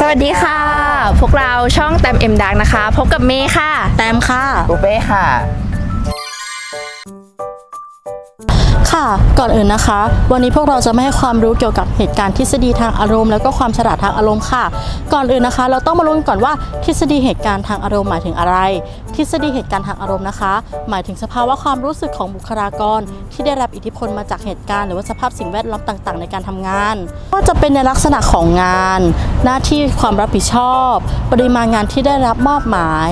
สวัสดีค่ะ พวกเราช่องแตมเอ็มดักนะคะ พบกับเมย์ค่ะ แตมค่ะปูเป้ค่ะ ค่ะ ก่อนอื่นนะคะ วันนี้พวกเราจะไม่ให้ความรู้เกี่ยวกับเหตุการณ์ทฤษฎีทางอารมณ์ แล้วก็ความฉลาดทางอารมณ์ค่ะ ก่อนอื่นนะคะ เราต้องมารู้นก่อนว่าทฤษฎีเหตุการณ์ทางอารมณ์หมายถึงอะไร ทฤษฎีเหตุการณ์ทางอารมณ์นะคะ หมายถึงสภาวะความรู้สึกของบุคลากร ที่ได้รับอิทธิพลมาจากเหตุการณ์หรือว่าสภาพสิ่งแวดล้อมต่าง ๆ ในการทำงานก็จะเป็นในลักษณะของงาน หน้าที่ความรับผิดชอบ ปริมาณงานที่ได้รับมอบหมาย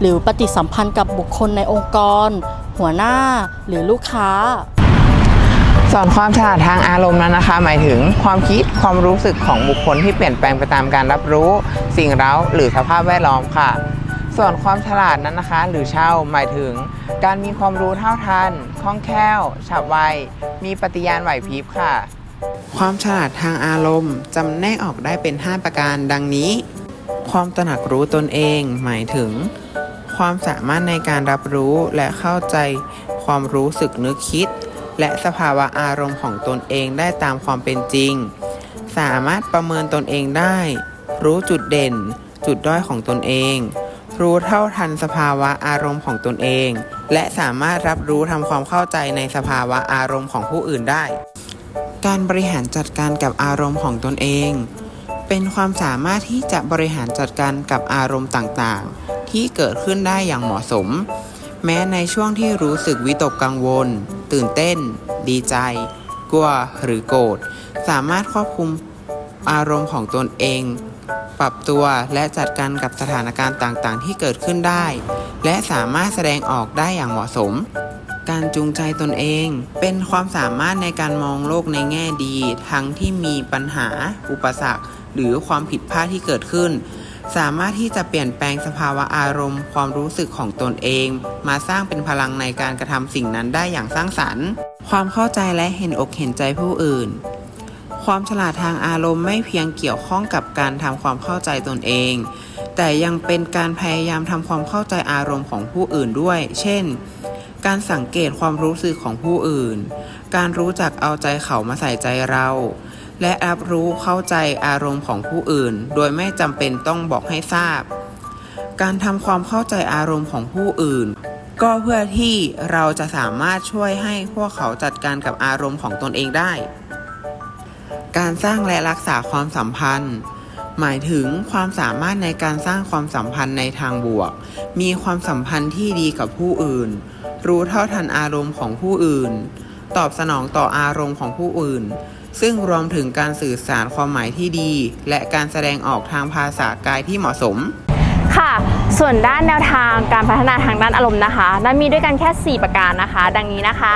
หรือปฏิสัมพันธ์กับบุคคลในองค์กร หัวหน้าหรือลูกค้า อนความฉลาดทางอารมณ์นั้นนะคะ หมายถึงความคิดความรู้สึกของบุคคลที่เปลี่ยนแปลงไปตามการรับรู้ สิ่งเร้าหรือสภาพแวดล้อมค่ะ ส่วนความฉลาดนั้นนะคะ หรือเช่าหมายถึง การมีความรู้เท่าทันคล่องแคล่วฉับไวมีปฏิญาณไหวพริบค่ะ ความฉลาดทางอารมณ์จำแนกออกได้เป็น 5 ประการดังนี้ ความตระหนักรู้ตนเอง หมายถึง ความสามารถในการรับรู้และเข้าใจความรู้สึกนึกคิด และสภาวะอารมณ์ของตนเองได้ตามความเป็นจริง สามารถประเมินตนเองได้ รู้จุดเด่น จุดด้อยของตนเอง รู้เท่าทันสภาวะอารมณ์ของตนเอง และสามารถรับรู้ทำความเข้าใจในสภาวะอารมณ์ของผู้อื่นได้ การบริหารจัดการกับอารมณ์ของตนเอง เป็นความสามารถที่จะบริหารจัดการกับอารมณ์ต่างๆ ที่เกิดขึ้นได้อย่างเหมาะสม แม้ในช่วงที่รู้สึกวิตกกังวล ตื่นเต้น ดีใจ กลัวหรือโกรธ สามารถควบคุมอารมณ์ของตนเอง ปรับตัวและจัดการกับสถานการณ์ต่างๆ ที่เกิดขึ้นได้ และสามารถแสดงออกได้อย่างเหมาะสม การจูงใจตนเอง เป็นความสามารถในการมองโลกในแง่ดี ทั้งที่มีปัญหา อุปสรรค หรือความผิดพลาดที่เกิดขึ้น สามารถที่จะเปลี่ยนแปลงสภาวะอารมณ์ ความรู้สึกของตนเอง มาสร้างเป็นพลังในการกระทำสิ่งนั้นได้อย่างสร้างสรรค์ ความเข้าใจและเห็นอกเห็นใจผู้อื่น ความฉลาดทางอารมณ์ไม่เพียงเกี่ยวข้องกับการทำความเข้าใจตนเอง แต่ยังเป็นการพยายามทำความเข้าใจอารมณ์ของผู้อื่นด้วย เช่น การสังเกตความรู้สึกของผู้อื่น การรู้จักเอาใจเขามาใส่ใจเรา และรับรู้เข้าใจอารมณ์ของผู้อื่น โดยไม่จำเป็นต้องบอกให้ทราบ การทำความเข้าใจอารมณ์ของผู้อื่น ก็เพื่อที่เราจะสามารถช่วยให้พวกเขาจัดการกับอารมณ์ของตนเองได้ การสร้างและรักษาความสัมพันธ์ หมายถึงความสามารถในการสร้างความสัมพันธ์ในทางบวก มีความสัมพันธ์ที่ดีกับผู้อื่น รู้เท่าทันอารมณ์ของผู้อื่น ตอบสนองต่ออารมณ์ของผู้อื่น ซึ่งรวมถึงการสื่อสารความหมายที่ดี และการแสดงออกทางภาษากายที่เหมาะสม ค่ะ ส่วนด้านแนวทางการพัฒนาทางด้านอารมณ์นะคะนั้นมีด้วยกันแค่ 4 ประการนะคะ ดังนี้นะคะ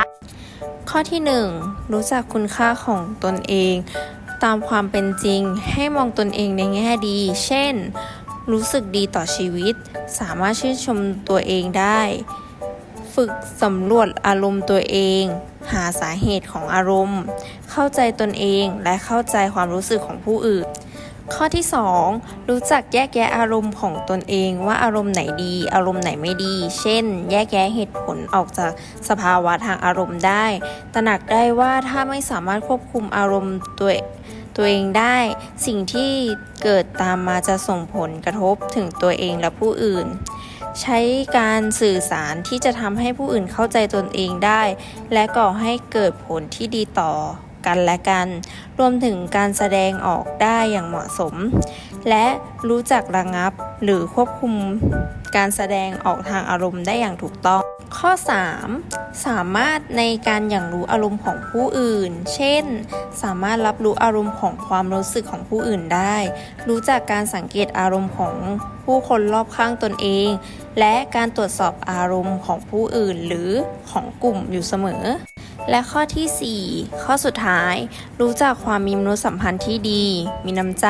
ข้อที่ 1 รู้จักคุณค่าของตนเอง ตามความเป็นจริง ให้มองตนเองในแง่ดี เช่น รู้สึกดีต่อชีวิต สามารถชื่นชมตัวเองได้ ฝึกสำรวจอารมณ์ตัวเอง หาสาเหตุของอารมณ์ เข้าใจตนเองและเข้าใจความรู้สึกของผู้อื่น ข้อที่ 2 รู้จักแยกแยะอารมณ์ของตนเองว่าอารมณ์ไหนดี อารมณ์ไหนไม่ดี เช่น แยกแยะเหตุผลออกจากสภาวะทางอารมณ์ได้ ตระหนักได้ว่าถ้าไม่สามารถควบคุมอารมณ์ตัวตัวเองได้ สิ่งที่เกิดตามมาจะส่งผลกระทบถึงตัวเองและผู้อื่น ใช้การสื่อสารที่จะทำให้ผู้อื่นเข้าใจตนเองได้ และก่อให้เกิดผลที่ดีต่อกันและกัน รวมถึงการแสดงออกได้อย่างเหมาะสม และรู้จักระงับหรือควบคุมการแสดงออกทางอารมณ์ได้อย่างถูกต้อง ข้อ 3. สามารถในการอย่างรู้อารมณ์ของผู้อื่น เช่น สามารถรับรู้อารมณ์ของความรู้สึกของผู้อื่นได้ รู้จักการสังเกตอารมณ์ของ ผู้คนรอบข้างตนเอง และการตรวจสอบอารมณ์ของผู้อื่นหรือของกลุ่มอยู่เสมอ และข้อทีสี่ 4 ข้อสุดท้าย รู้จักความมีมนุษยสัมพันธ์ที่ดี มีน้ำใจ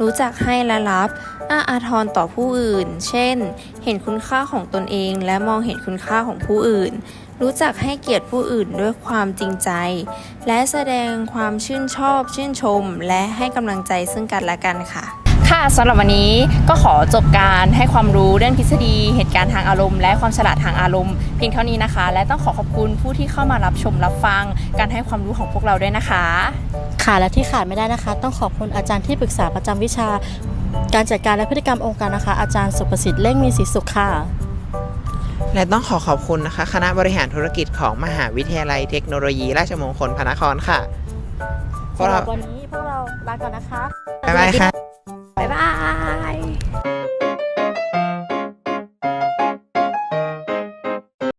รู้จักให้และรับอ้าอาทรต่อผู้อื่น เช่น เห็นคุณค่าของตนเอง และมองเห็นคุณค่าของผู้อื่น รู้จักให้เกียรติผู้อื่นด้วยความจริงใจ และแสดงความชื่นชอบ ชื่นชม และให้กำลังใจซึ่งกันและกันค่ะ ค่ะสำหรับวันนี้ก็ขอจบการให้ความรู้เรื่องทฤษฎี เหตุการณ์ทางอารมณ์ และความฉลาดทางอารมณ์เพียงเท่านี้นะคะ และต้องขอขอบคุณผู้ที่เข้ามารับชมรับฟัง การให้ความรู้ของพวกเราด้วยนะคะ ค่ะและที่ขาดไม่ได้นะคะ ต้องขอบคุณอาจารย์ที่ปรึกษาประจำวิชา การจัดการและพฤติกรรมองค์การนะคะ อาจารย์สุประสิทธิ์เล่งมีศรีสุขค่ะ และต้องขอขอบคุณนะคะ คณะบริหารธุรกิจของมหาวิทยาลัยเทคโนโลยี ราชมงคลพระนครค่ะพวกสำหเรารับวันนี้พวกเราลาก่อนนะคะ บ๊ายบายค่ะบ๊ายบาย